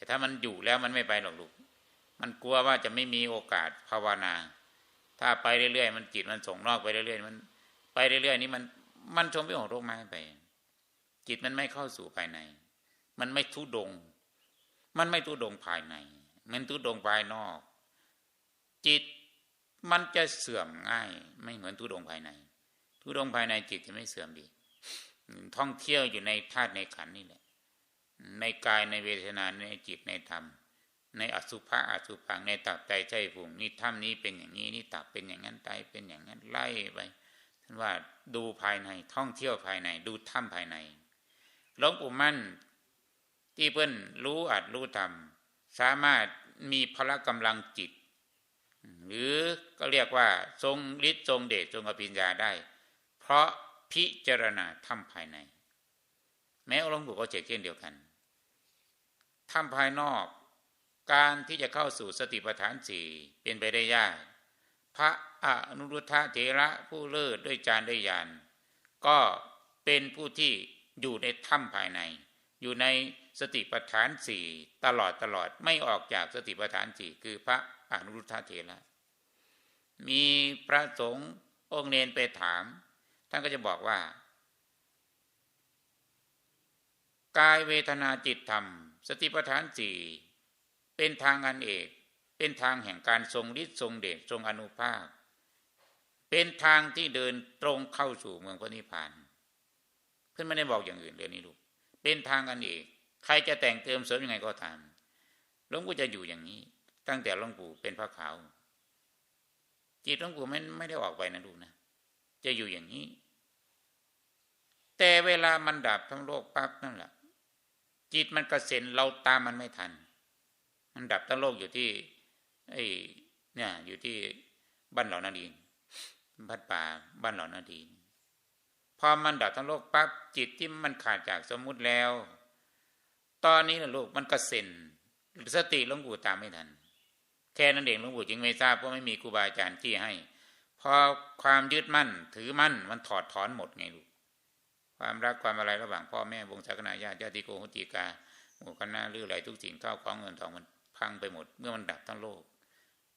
แต่ถ้ามันอยู่แล้วมันไม่ไปหรอกลูก มันกลัวว่าจะไม่มีโอกาสภาวนา ถ้าไปเรื่อยๆมันจิตมันส่งนอกไปเรื่อยๆมัน ไปเรื่อยๆนี่มันมันชมไปของโรคไม้ไป จิตมันไม่เข้าสู่ภายใน มันไม่ทุดง มันไม่ทุดงภายใน มันทุดงภายนอก จิตมันจะเสื่อมง่าย ไม่เหมือนทุดงภายใน ทุดงภายในจิตจะไม่เสื่อมดีท่องเที่ยวอยู่ในธาตุในขันนี่แหละ ในกายในเวทนาในจิตในธรรม ในอสุภะอสุพังในตับใจใจผุงนี่ถ้ำนี้เป็นอย่างนี้นี่ตับเป็นอย่างนั้นไตเป็นอย่างนั้นไล่ไปท่านว่าดูภายในท่องเที่ยวภายใน ดูถ้ำภายในหลวงปู่มั่นที่เพิ่นรู้อัดรู้ทำสามารถมีพละกำลังจิต หรือก็เรียกว่าทรงฤทธิ์ทรงเดชทรงอภิญญาได้ เพราะพิจารณาถ้ำภายใน แม้หลวงปู่ก็เฉกเช่นเดียวกัน ถ้ำภายนอก การที่จะเข้าสู่สติปัฏฐานสี่เป็นไปได้ยาก พระอนุรุทธะเถระผู้เลิศด้วยจานด้วยยานก็เป็นผู้ที่อยู่ในถ้ำภายใน อยู่ในสติปัฏฐานสี่ตลอดตลอดไม่ออกจากสติปัฏฐานสี่คือพระอนุรุทธะเถระมีพระสงฆ์องค์เนนไปถาม ท่านก็จะบอกว่า กายเวทนาจิตธรรม สติปัฏฐานสี่เป็นทางอันเอก เป็นทางแห่งการทรงฤทธิ์ทรงเดชทรงอนุภาพ เป็นทางที่เดินตรงเข้าสู่เมืองพระนิพพานเพื่อนไม่ได้บอกอย่างอื่นเลยนี่ลูกเป็นทางอันเอกใครจะแต่งเติมเสริมยังไงก็ตามหลวงปู่จะอยู่อย่างนี้ ตั้งแต่หลวงปู่เป็นพระขาว จิตหลวงปู่ไม่ไม่ได้ออกไปนะลูกนะจะอยู่อย่างนี้ แต่เวลามันดับทั้งโลกปั๊บนั่นแหละ จิตมันกระเซ็นเราตามมันไม่ทัน มันดับทั้งโลกอยู่ที่ไอ้เนี่ยอยู่ที่บ้านเหล่านาดีพัดป่าบ้านเหล่านาดีพอมันดับทั้งโลกปั๊บจิตที่มันขาดจากสมมุติแล้ว ตอนนี้นะลูกมันกระเซ็นสติหลวงปู่ตามไม่ทัน แค่นั้นเองหลวงปู่จึงไม่ทราบเพราะไม่มีครูบาอาจารย์ที่ให้ พอความยึดมั่นถือมั่นมันถอดถอนหมดไงลูก ความรักความอะไรระหว่างพ่อแม่วงศกนาญาติญาติโกโหติกาหมู่คณะหรืออะไรทุกสิ่งเท่าของเงินทองมันพังไปหมด เมื่อมันดับทั้งโลก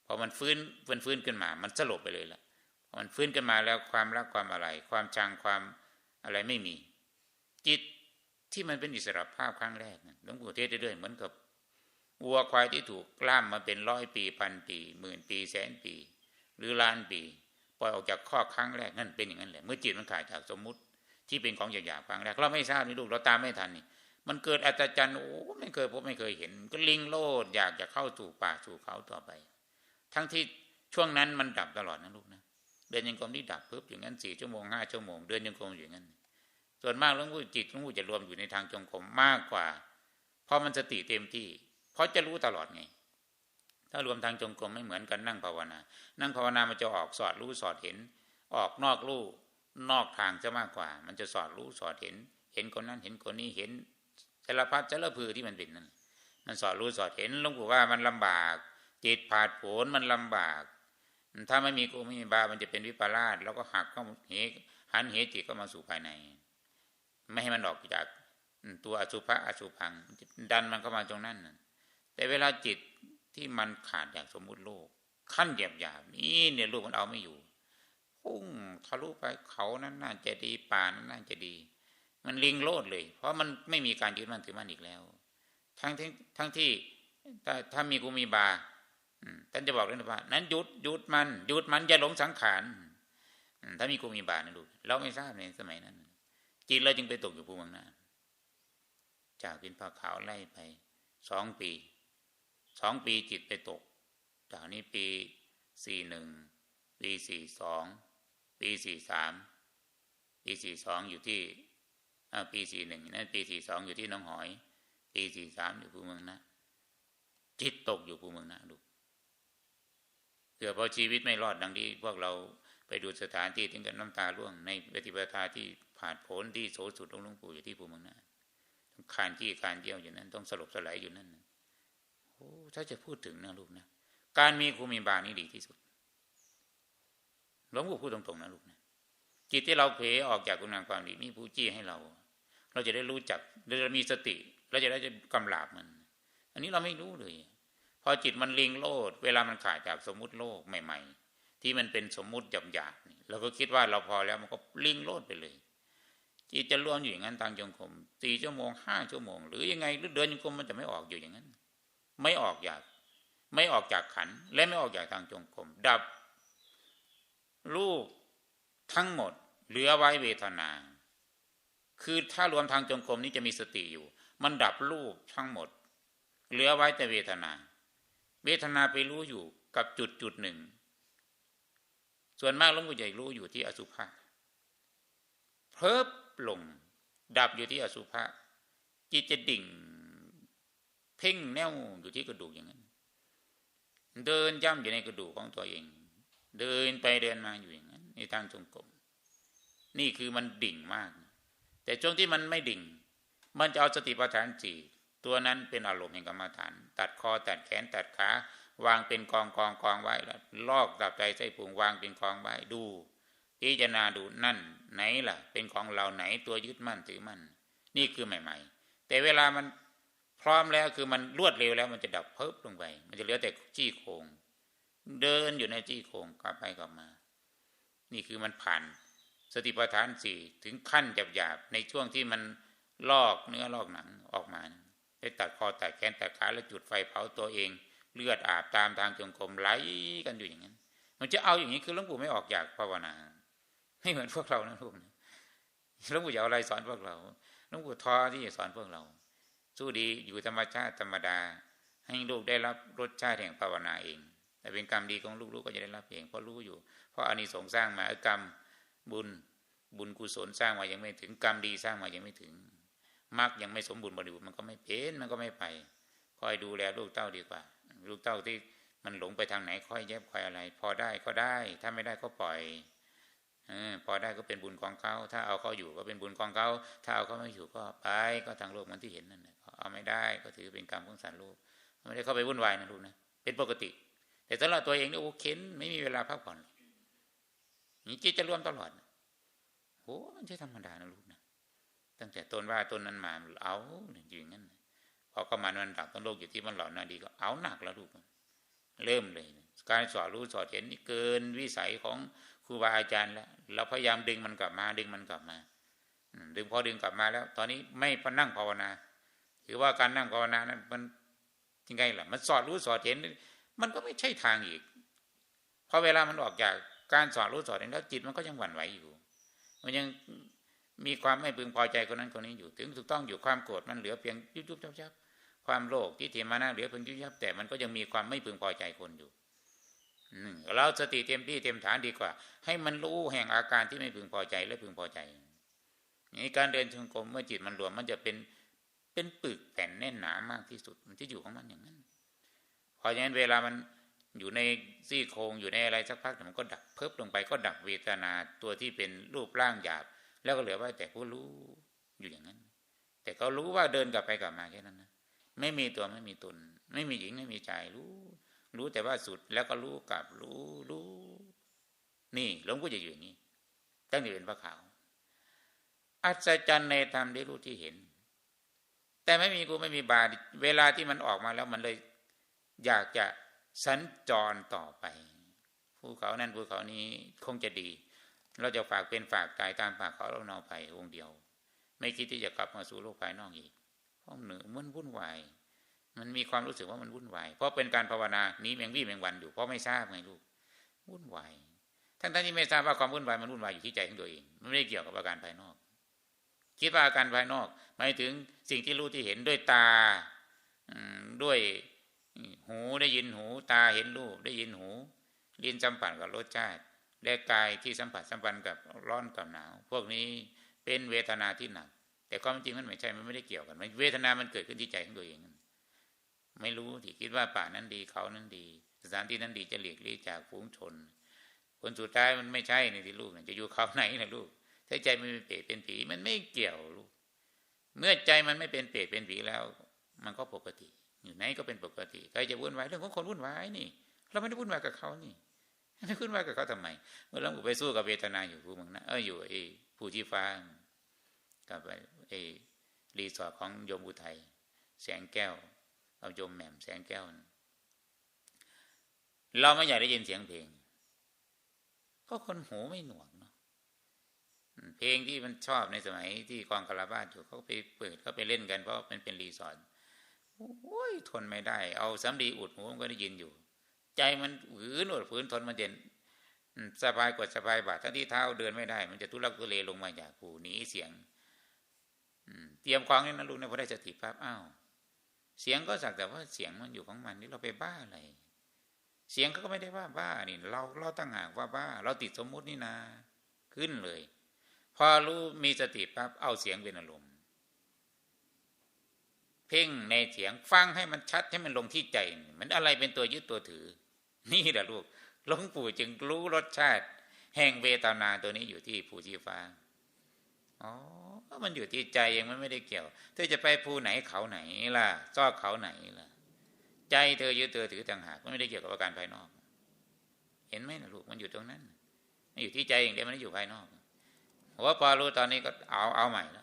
พอมันฟื้นฟื้นฟื้นขึ้นมา มันสลบไปเลยละพอมันฟื้นขึ้นมาแล้วความรักความอะไร ความชังความอะไรไม่มี จิตที่มันเป็นอิสระภาพครั้งแรกหลวงปู่เทศได้ด้วยเหมือนกับวัวควายที่ถูกกล้ามมาเป็นร้อยปีพันปีหมื่นปีแสนปี หรือล้านปี ปล่อยออกจากข้อครั้งแรกนั่นเป็นอย่างนั้นแหละเมื่อจิตมันขาดจากสมมุติ ที่เป็นของหยาบๆครั้งแรกเราไม่ทราบนี่ลูกเราตามไม่ทันนี่มันเกิดอัศจรรย์โอ้ไม่เคยพบไม่เคยเห็น ก็ลิงโลดอยากจะเข้าสู่ป่าสู่เขาต่อไป ทั้งที่ช่วงนั้นมันดับตลอดนะลูกนะเดินยังกรมที่ดับปุ๊บอย่างนั้นสี่ชั่วโมงห้าชั่วโมงเดินยังกรมอย่างนั้น ส่วนมากหลวงปู่จิตหลวงปู่จะรวมอยู่ในทางจงกรมมากกว่าเพราะมันสติเต็มที่ เพราะจะรู้ตลอดไง ถ้ารวมทางจงกรมไม่เหมือนกันนั่งภาวนา นั่งภาวนามันจะออกสอดรู้สอดเห็น ออกนอกรู้ นอกทางจะมากกว่า มันจะสอดรู้สอดเห็น เห็นคนนั้นเห็นคนนี้เห็นสารพัดสารพือที่มันเป็นนั่นมันสอดรู้สอดเห็นหลวงปู่ว่ามันลำบาก จิตผาดโผนมันลำบาก ถ้าไม่มีกูไม่มีบา มันจะเป็นวิปลาสแล้วก็หักก็เหหันเหจิตก็มาสู่ภายใน ไม่ให้มันออกจากตัวอสุภะอสุพัง ดันมันเข้ามาตรงนั้นแต่เวลาจิตที่มันขาดจากสมมุติโลก ขั้นหยาบหยาบนี่เนี่ยลูกมันเอาไม่อยู่ พุ่งทะลุไปเขานั้นน่าจะดีป่านั้นน่าจะดี มันลิงโลดเลย เพราะมันไม่มีการยึดมั่นถือมั่นอีกแล้ว ทั้งที่ทั้งที่ถ้าถ้ามีกูมีบาท่านจะบอกเลยนะว่า นั้นหยุดหยุดมันหยุดมันอย่าหลงสังขารถ้ามีกูมีบานะลูกเราไม่ทราบในสมัยนั้นจิตเราจึงไปตกอยู่ภูมิงนาจากเป็นผ้าขาวไล่ไปสองปีสองปีจิตไปตก จากนี้ปีสี่หนึ่งปีสี่สอง ปีสี่สามปีสี่สองอยู่ที่ปีสี่หนึ่งนั้นปีสี่สองอยู่ที่น้องหอย ปีสี่สามอยู่ภูเมืองนะจิตตกอยู่ภูเมืองนะดูเกือบพอชีวิตไม่รอดดังที่พวกเราไปดูสถานที่ถึงกับน้ำตาร่วงในปฏิปทาที่ผ่านผลที่โสสุดของหลวงปู่อยู่ที่ภูเมืองนะต้องคานที่คานเยี่ยวอยู่นั้น ต้องสลบสลายอยู่นั่นโอ้ถ้าจะพูดถึงนะลูกนะการมีครูมีบานี่ดีที่สุด หลวงปู่พูดตรงๆนะลูกนะจิตที่เราเผลอออกจากคุณงามความดีมีผู้จี้ให้เรา เราจะได้รู้จักเราจะมีสติเราจะได้จะกำลาบมัน อันนี้เราไม่รู้เลย พอจิตมันลิงโลด เวลามันขาดจากสมมุติโลกใหม่ ๆ ที่มันเป็นสมมุติหยาบๆเราก็คิดว่าเราพอแล้วมันก็ลิงโลดไปเลยจิตจะรวมอยู่อย่างนั้นทางจงกรมสี่ชั่วโมงห้าชั่วโมง หรือยังไงหรือเดินจงกรมมันจะไม่ออกอยู่อย่างนั้น ไม่ออกจาก ไม่ออกจากขันและไม่ออกจากทางจงกรมดับ รูปทั้งหมด เหลือไว้เวทนา คือถ้ารวมทางจงกรมนี้จะมีสติอยู่ มันดับรูปทั้งหมด เหลือไว้แต่เวทนา เวทนาไปรู้อยู่กับจุดจุดหนึ่ง ส่วนมากหลวงปู่ใหญ่รู้อยู่ที่อสุภะเพิบลง ดับอยู่ที่อสุภะจิตจะดิ่ง เพ่งแน่วอยู่ที่กระดูกอย่างนั้น เดินย่ำอยู่ในกระดูกของตัวเอง เดินไปเดินมาอยู่อย่างนั้นในทางจงกรมนี่คือมันดิ่งมาก แต่ช่วงที่มันไม่ดิ่ง มันจะเอาสติปัฏฐานสี่ตัวนั้นเป็นอารมณ์แห่งกรรมฐาน ตัดคอตัดแขนตัดขาวางเป็นกองกองกองไว้แล้วลอกดับใจใส่พุงวางเป็นกองไว้ดูพิจารณาดูนั่นไหนล่ะ เป็นของเราไหนตัวยึดมั่นถือมั่นนี่คือใหม่ ๆ แต่เวลามันพร้อมแล้วคือมันรวดเร็วแล้วมันจะดับเพิบลงไป มันจะเหลือแต่จี้โครง เดินอยู่ในจี้โครงกลับไปกลับมา นี่คือมันผ่าน สติปัฏฐานสี่ถึงขั้นหยาบๆในช่วงที่มันลอกเนื้อลอกหนังออกมาได้ตัดคอตัดแขนตัดขาแล้วจุดไฟเผาตัวเอง เลือดอาบตามทางจงกรมไหลกันอยู่อย่างนั้น มันจะเอาอย่างนี้คือหลวงปู่ไม่ออกจากภาวนาไม่เหมือนพวกเรานะลูกหลวงปู่จะเอาอะไรสอนพวกเราหลวงปู่ทอที่จะสอนพวกเรา สู้ดีอยู่ธรรมชาติธรรมดา ให้ลูกได้รับรสชาติแห่งภาวนาเอง แต่เป็นกรรมดีของลูกๆก็จะได้รับเองเพราะรู้อยู่ เพราะอานิสงส์สร้างมากรรมบุญบุญกุศลสร้างมายังไม่ถึงกรรมดีสร้างมายังไม่ถึงมรรคยังไม่สมบูรณ์บริบูรณ์มันก็ไม่เป็นมันก็ไม่ไปคอยดูแลลูกเต้าดีกว่า ลูกเต้าที่มันหลงไปทางไหนค่อยแยบค่อยอะไร พอได้ก็ได้ ถ้าไม่ได้ก็ปล่อยอพอได้ก็เป็นบุญของเขาถ้าเอาเขาอยู่ก็เป็นบุญของเขาถ้าเอาเขาไม่อยู่ก็ไปก็ทางโลกมันที่เห็นนั่นแหละเอาไม่ได้ก็ถือเป็นกรรมของสารโลกไม่ได้เข้าไปวุ่นวายนะลูกนะเป็นปกติ แต่สำหรับตัวเองเนี่ยโอ้เข็นไม่มีเวลาพักผ่อนนี่จิตจะรวมตลอดโอ้มันใช่ธรรมดานะลูกนะตั้งแต่ต้นว่าต้นนั้นมาเอาอยู่อย่างนั้นพอเข้ามามันดับต้นโลกอยู่ที่มันหล่อนาดีก็เอาหนักแล้วลูกเริ่มเลยการสอนรู้สอนเห็นนี่เกินวิสัยของครูบาอาจารย์แล้วเราพยายามดึงมันกลับมา ดึงมันกลับมาดึงพอดึงกลับมาแล้ว ตอนนี้ไม่พนั่งภาวนาหรือว่าการนั่งภาวนานั้นมันยังไงล่ะ มันสอนรู้สอนเห็น มันก็ไม่ใช่ทางอีกพอเวลามันออกจากการสอนรู้สอนเห็นแล้วจิตมันก็ยังหวั่นไหวอยู่ มันยังมีความไม่พึงพอใจคนนั้นคนนี้อยู่ ถึงถูกต้องอยู่ความโกรธมันเหลือเพียงยุบยุบยับยับความโลภที่เทียมานะเหลือเพียงยุบยับแต่มันก็ยังมีความไม่พึงพอใจคนอยู่เราสติเต็มที่เต็มฐานดีกว่า ให้มันรู้แห่งอาการที่ไม่พึงพอใจและพึงพอใจนี่การเดินชงกรมเมื่อจิตมันรวมมันจะเป็นเป็นปึกแผ่นแน่นหนามากที่สุดมันที่อยู่ของมันอย่างนั้น พออย่างนั้นเวลามันอยู่ในซี่โครงอยู่ในอะไรสักพักมันก็ดับเพิบลงไปก็ดับเวทนาตัวที่เป็นรูปร่างหยาบ แล้วก็เหลือไว้แต่ผู้รู้อยู่อย่างนั้น แต่เขารู้ว่าเดินกลับไปกลับมาแค่นั้นนะไม่มีตัวไม่มีตน ไม่มีหญิงไม่มีชายรู้ รู้แต่ว่าสุดแล้วก็รู้กลับรู้รู้ นี่หลวงพ่อจะอยู่อย่างนี้ตั้งแต่เป็นพระขาว อัศจรรย์ในธรรมได้รู้ที่เห็น แต่ไม่มีกูไม่มีบาเวลาที่มันออกมาแล้วมันเลย อยากจะสัญจรต่อไปภูเขานั่นภูเขานี้คงจะดี เราจะฝากเป็นฝากตายตามปากเขาเราเนาไปองเดียว ไม่คิดที่จะกลับมาสู่โลกภายนอกอีกเพราะเหนือมันวุ่นวายมันมีความรู้สึกว่ามันวุ่นวาย เพราะเป็นการภาวนานี้แมงวี่แมงวันอยู่ เพราะไม่ทราบไงลูก วุ่นวายท่านท่านที่ไม่ทราบว่าความวุ่นวายมันวุ่นวายอยู่ที่ใจของตัวเอง มันไม่ได้เกี่ยวกับอาการภายนอก คิดว่าอาการภายนอก หมายถึงสิ่งที่รู้ที่เห็นด้วยตาด้วย หูได้ยินหู ตาเห็นรูปได้ยินหูลิ้นสัมผัสกับรสชาติและกายที่สัมผัสสัมพันธ์กับร้อนกับหนาว พวกนี้เป็นเวทนาที่หนัก แต่ความจริงมันไม่ใช่มันไม่ได้เกี่ยวกันเวทนามันเกิดขึ้นที่ใจของตัวเอง ไม่รู้ที่คิดว่าป่านั้นดีเขานั้นดี สถานที่นั้นดีจะหลีกลี่จากฝูงชนผลสุดท้ายมันไม่ใช่ในที่ลูกจะอยู่เขาไหนนะลูกถ้าใจมันเป็นเปรตเป็นผีมันไม่เกี่ยวลูกเมื่อใจมันไม่เป็นเปรตเป็นผีแล้ว มันก็ปกติ อยู่ไหนก็เป็นปกติใครจะวุ่นวายเรื่องของคนวุ่นวายนี่ เราไม่ได้วุ่นวายกับเขานี่ไม่ขึ้นมายกับเขาทำไมเมื่อหลวงปู่ไปสู้กับเวทนาอยู่ผู้มึงนะเอออยู่ไอ้ผู้ที่ฟ้ากับไอ้รีสอร์ทของโยมอุทัยแสงแก้วกับโยมแหม่มแสงแก้ว เราไม่อยากได้ยินเสียงเพลง ก็คนหูไม่หนวกเนาะเพลงที่มันชอบในสมัยที่กองคาราบาสอยู่เขาไปเปิดเขาไปเล่นกันเพราะมันเป็นรีสอร์ท โอ้ยทนไม่ได้ เอาสำลีอุดหูมันก็ได้ยินอยู่ ใจมันหืนอดฝืนทนมันเด่นสบายกว่าสบายบาดทั้งที่เท้าเดินไม่ได้ มันจะทุลักทุเลลงมาจากหูหนีเสียงเตรียมของนี่นะลูกนะพอได้สติปั๊บอ้าวเสียงก็สักแต่ว่าเสียงมันอยู่ของมันนี่เราไปบ้าอะไรเสียงเขาก็ไม่ได้ว่าบ้านี่ เราเราตั้งหากว่าบ้า เราติดสมมุตินี่นาขึ้นเลย พอรู้มีสติปั๊บเอาเสียงเป็นอารมณ์ เพ่งในเสียงฟังให้มันชัดให้มันลงที่ใจ มันอะไรเป็นตัวยึดตัวถือ นี่แหละลูกหลวงปู่จึงรู้รสชาติ แห่งเวทนาตัวนี้อยู่ที่ภูชีฟ้าอ๋อมันอยู่ที่ใจเองมันไม่ได้เกี่ยว เธอจะไปภูไหนเขาไหนล่ะซอกเขาไหนล่ะ ใจเธอยึดเธอถือต่างหากมันไม่ได้เกี่ยวกับอาการภายนอก เห็นไหมนะลูกมันอยู่ตรงนั้นมันอยู่ที่ใจเองเดียวมันไม่อยู่ภายนอกว่าพอรู้ตอนนี้ก็เอาเอาใหม่แล้ว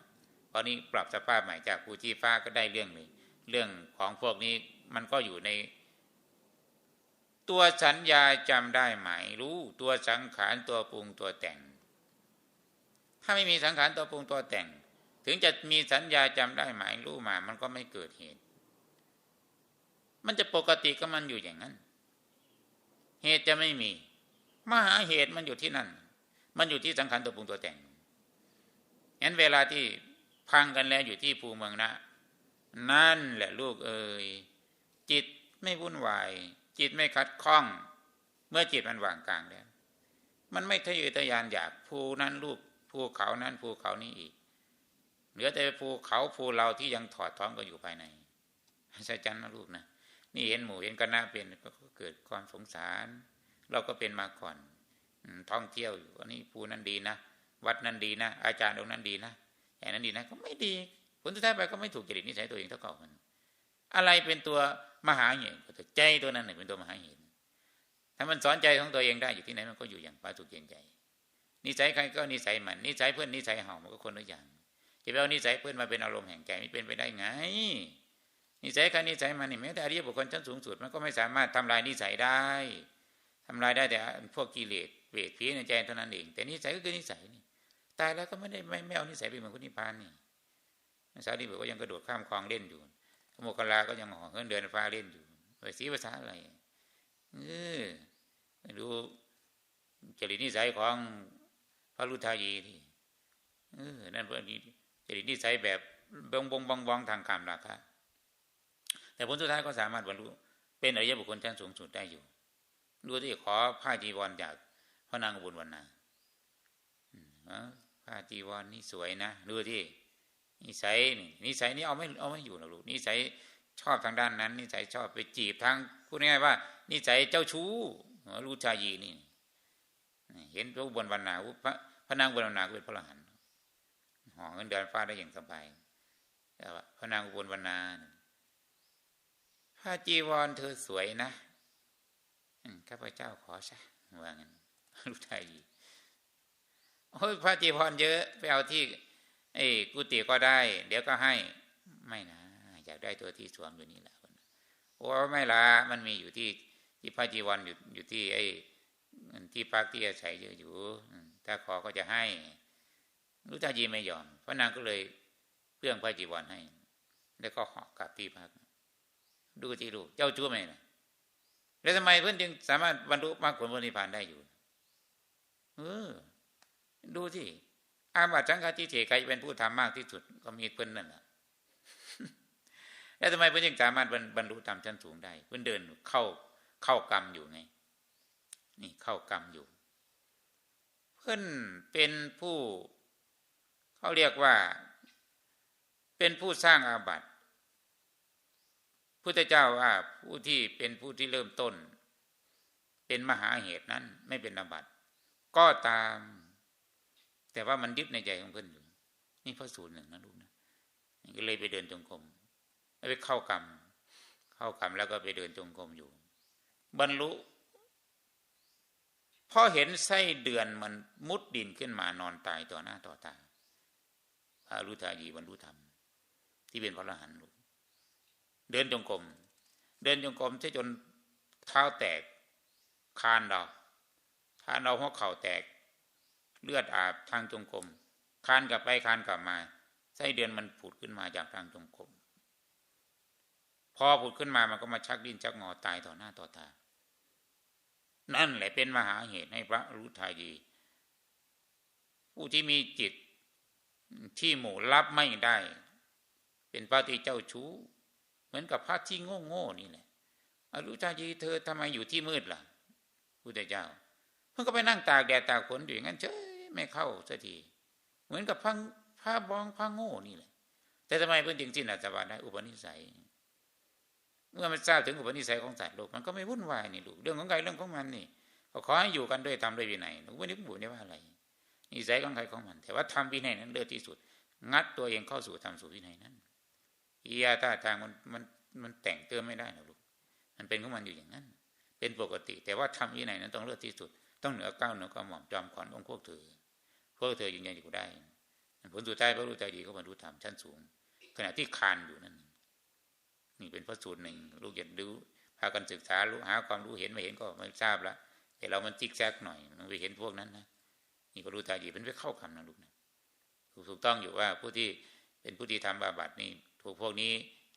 ตอนนี้ปรับสภาพใหม่จากภูชีฟ้าก็ได้เรื่องเลยเรื่องของพวกนี้มันก็อยู่ใน ตัวสัญญาจำได้ไหมรู้ตัวสังขารตัวปรุงตัวแต่ง ถ้าไม่มีสังขารตัวปรุงตัวแต่ง ถึงจะมีสัญญาจำได้หมายรู้มา มันก็ไม่เกิดเหตุ มันจะปกติก็มันอยู่อย่างนั้น เหตุจะไม่มีมหาเหตุมันอยู่ที่นั่น มันอยู่ที่สังขารตัวปรุงตัวแต่งงั้นเวลาที่ พังกันแล้วอยู่ที่ภูเมืองนะ นั่นแหละลูกเอ๋ยจิตไม่วุ่นวาย จิตไม่คัดข้อง เมื่อจิตมันวางกลางแล้ว มันไม่ทะเยอทะยานอยากภูนั้นลูกภูเขานั้นภูเขานี้อีก เหลือแต่ภูเขาภูเราที่ยังถอดท้องก็อยู่ภายในใช่จันนะลูกนะนี่เห็นหมู่เห็นคณะเป็นก็เกิดความสงสาร เราก็เป็นมาก่อนท่องเที่ยวอยู่อันนี้ภูนั้นดีนะวัดนั้นดีนะอาจารย์องค์นั้นดีนะ แห่นั้นดีนะก็ไม่ดีผลสุดท้ายไปก็ไม่ถูกจริตนิสัยตัวเองเท่าเก่ามัน อะไรเป็นตัวมหาเหตุใจตัวนั้นเป็นตัวมหาเหตุถ้ามันสอนใจของตัวเองได้อยู่ที่ไหนมันก็อยู่อย่างปาสุกเย็นใจนิสัยใครก็นิสัยมันนิสัยเพื่อนนิสัยเห่ามันก็คนละอย่างจะไปเอานิสัยเพื่อนมาเป็นอารมณ์แห่งใจไม่เป็นไปได้ไงนิสัยใครนิสัยมันนี่แม้แต่อริยบุคคลชั้นสูงสุดมันก็ไม่สามารถทำลายนิสัยได้ทำลายได้แต่พวกกิเลสเวทผีในใจเท่านั้นเอง แต่นิสัยก็คือนิสัยนี่ ตายแล้วก็ไม่ได้ไม่ไม่เอานิสัยไปเหมือนคนนิพพานนี่สารีบุตรก็ยังกระโดดข้ามคลองเล่นอยู่โมกขลาก็ยังห่อเงินเดินฟ้าเล่นอยู่ไปสีภาษาอะไรเออดูจริตนิสัยของพระลุทายีที่เออนั่นเป็นจริตนิสัยแบบบงบงบงบองทางกรรมราคะแต่ผลสุดท้ายก็สามารถบรรลุเป็นอริยบุคคลชั้นสูงสุดได้อยู่ดูที่ขอผ้าจีวรจากพระนางบุญวรรณา ผ้าจีวรนนี่สวยนะดูที่นิสัยนี่นิสัยนี้เอาไม่เอาไม่อยู่นะลูกนิสัยชอบทางด้านนั้น นิสัยชอบไปจีบทางพูดง่ายๆว่า นิสัยเจ้าชู้รู้ชายีนี่ เห็นพระบนวันนาพระพระนางบนวันนาเป็นพระอรหันห่อเงินเดือนฟ้าได้อย่างสบายแต่ว่าพระนางบนวันนาผ้าจีวรเธอสวยนะข้าพเจ้าขอซะว่างั้นรู้ชายี โอ้ยพระจีวรเยอะไปเอาที่ไอ้กุฏิก็ได้ เดี๋ยวก็ให้ ไม่นะอยากได้ตัวที่สวมอยู่นี่แหละโอ้ไม่ละมันมีอยู่ที่ที่พระจีวรอยู่อยู่ที่ไอ้ที่พักที่อาศัยเยอะอยู่ถ้าขอก็จะให้รู้ตายีไม่ยอมพระนางก็เลยเพื่องพระจีวรให้ แล้วก็หอกกลับที่พัก ดูที่ดูเจ้าชั่วไหมนะแล้วทำไมเพื่อนจึงสามารถบรรลุมรรคผลนิพพานได้อยู่ เออ ดูที่อาบัตสังฆาทิเถใครเป็นผู้ทำมากที่สุด ก็มีเพื่อนนั่นแหละแล้วทำไมเพื่อนยังสามารถบรรลุธรรมชั้นสูงได้ เพื่อนเดินเข้าเข้ากรรมอยู่ไง นี่เข้ากรรมอยู่ เพื่อนเป็นผู้เขาเรียกว่า เป็นผู้สร้างอาบัติพุทธเจ้าว่าผู้ที่เป็นผู้ที่เริ่มต้น เป็นมหาเหตุนั้น ไม่เป็นอาบัติก็ตาม แต่ว่ามันยึดในใจของเพื่อนอยู่ นี่พระสูตรหนึ่งนะลูกนะก็เลยไปเดินจงกรมไปเข้ากรรม เข้ากรรมแล้วก็ไปเดินจงกรมอยู่ บรรลุพอเห็นไส้เดือนมันมุดดินขึ้นมานอนตายต่อหน้าต่อตาพระรุทายีบรรลุธรรม ที่เป็นพระอรหันต์ลูกเดินจงกรมเดินจงกรมใช่จนเท้าแตกคานเราคานเราหัวเข่าแตก เลือดอาบทางจงกรมคานกลับไปคานกลับมาไส้เดือนมันผุดขึ้นมาจากทางจงกรมพอผุดขึ้นมามันก็มาชักดิ้นชักงอตายต่อหน้าต่อตา นั่นแหละเป็นมหาเหตุให้พระรู้ทายี ผู้ที่มีจิตที่หมู่รับไม่ได้ เป็นพระที่เจ้าชู้ เหมือนกับพระที่โง่โง่นี่แหละอรุทายีเธอทำไมอยู่ที่มืดล่ะพุทธเจ้าเพิ่งก็ไปนั่งตากแดดตากฝนอยู่อย่างนั้นเฉย ไม่เข้าสักทีเหมือนกับพระพระบองพระโง่นี่แหละ แต่ทำไมเพิ่งจึงสิ้นอาสวะได้อุปนิสัย เมื่อมันทราบถึงอุปนิสัยของสัตว์โลกมันก็ไม่วุ่นวายนี่ลูกเรื่องของใครเรื่องของมันนี่ก็ขอให้อยู่กันด้วยทำด้วยวินัยหนูไม่ได้บุญได้ว่าอะไรนิสัยของใครของมัน แต่ว่าทำวินัยนั้นเลิศที่สุด งัดตัวเองเข้าสู่ทำสู่วินัยนั้นอียาท่าทางมันมันมันแต่งเติมไม่ได้นะลูกมันเป็นของมันอยู่อย่างนั้น เป็นปกติ แต่ว่าทำวินัยนั้นต้องเลิศที่สุด ต้องเหนือก้าวเหนือกระหม่อมจอมขวัญองค์พวกเธอ พวกเธอยืนยันอยู่ได้ ผลสุดท้ายพระรู้ใจดีก็บรรลุธรรมชั้นสูง ขณะที่คานอยู่นั่นนี่เป็นพระสูตรหนึ่งลูกอยากรู้พากันศึกษารู้หาความรู้เห็นไม่เห็นก็ไม่ทราบละแต่เรามันจิกแซกหน่อย มันไปเห็นพวกนั้นนะนี่พระรู้ใจดีเป็นไปเข้าคำนะลูกนะถูกต้องอยู่ว่าผู้ที่เป็นผู้ที่ทำบาบัตนี่ถูกพวกนี้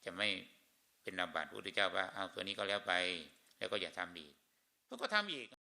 จะไม่เป็นบาบัตพระพุทธเจ้าว่าเอาตัวนี้ก็แล้วไป แล้วก็อย่าทำอีกพวกก็ทำอีก